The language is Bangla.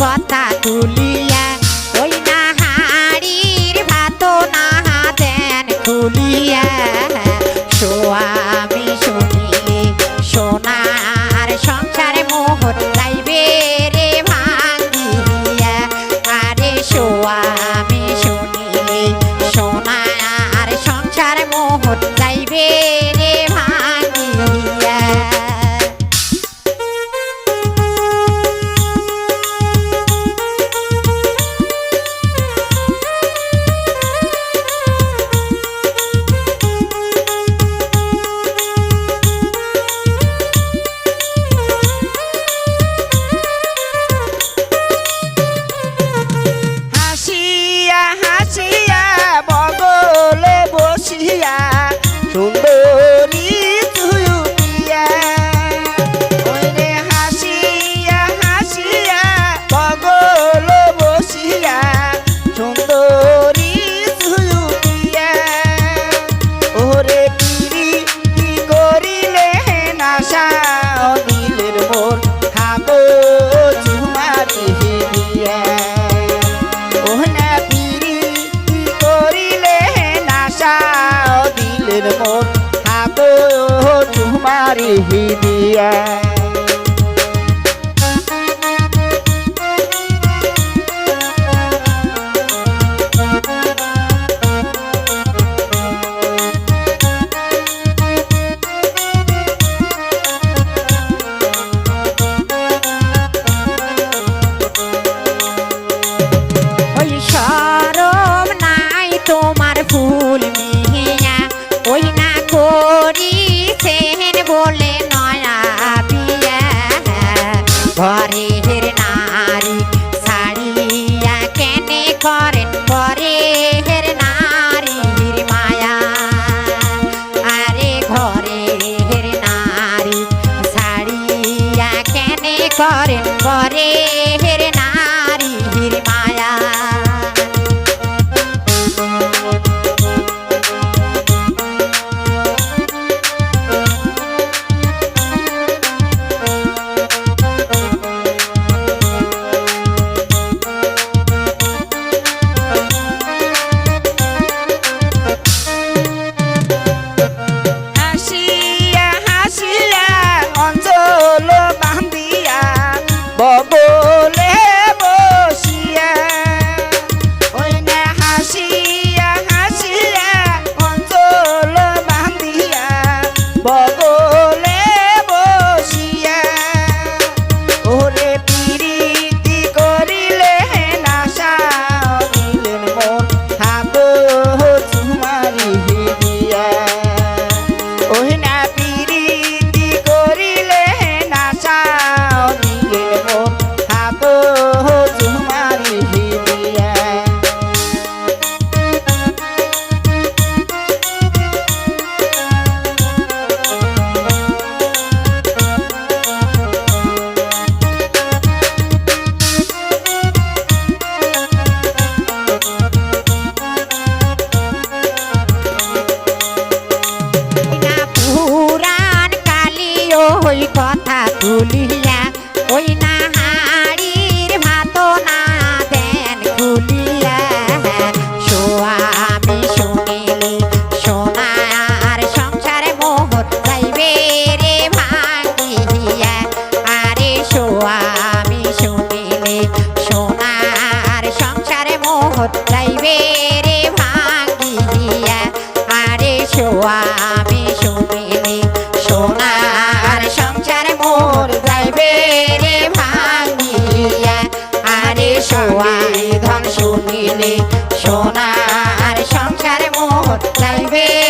কথা তুলিয়া ওই না হাড়ির ভাত না দেন খুলিয়া। মন থাকো তোমারি হিদিয়া। পুরাণ কালিও ওই কথা তুলিয়া, ওই না হাড়ির ভাত না দেন খুলিয়া। সোয়ামি শুনিলি সোনার সংসারে মোহর যাইবে রে ভাঙিয়া। আরে সোয়ামি শুনিলি সোনার সংসার মোহর যাইবে সোয়াই ধন শুনিলে সোনার সংসার মোহর চাইবে